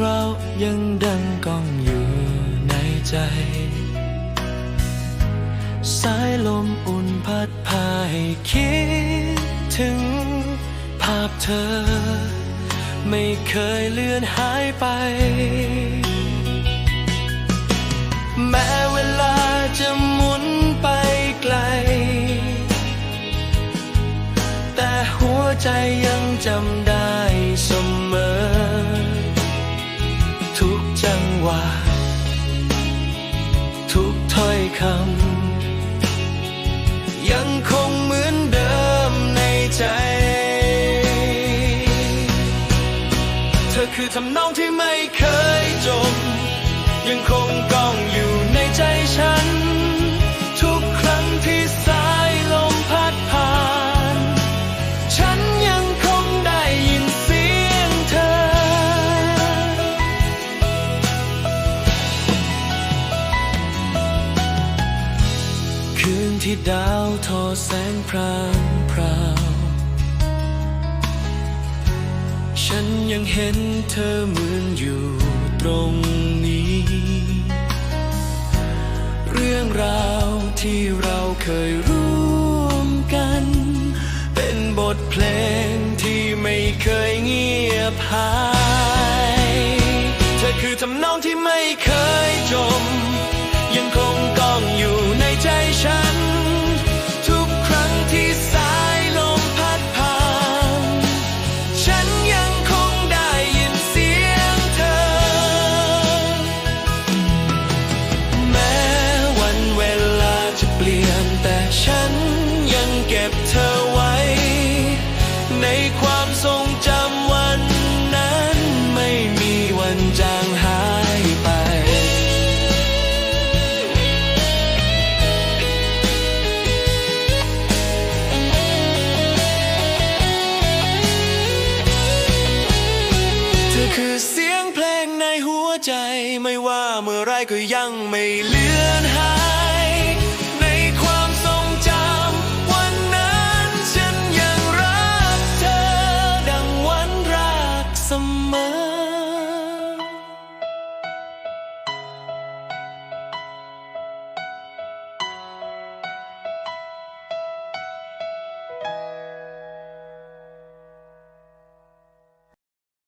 เรายังดังก้องอยู่ในใจ สายลมอุ่นพัดพาให้คิดถึงภาพเธอ ไม่เคยเลือนหายไป แม้เวลาจะหมุนไปไกล แต่หัวใจยังจำได้เสมอ วา ทุกถ้อยคำ ยังคงเหมือนเดิมในใจ เธอคือทำนองที่ไม่เคยจม ยังคงก้องอยู่ ที่ดาวทอแสงพรางพราว ฉันยังเห็นเธอเหมือนอยู่ตรงนี้ เรื่องราวที่เราเคยร่วมกัน เป็นบทเพลงที่ไม่เคยเงียบหาย ฉันยังเก็บเธอไว้ ในความทรงจำวันนั้นไม่มีวันจางหายไป เธอคือเสียงเพลงในหัวใจไม่ว่าเมื่อไรก็ยังไม่เลือนหาย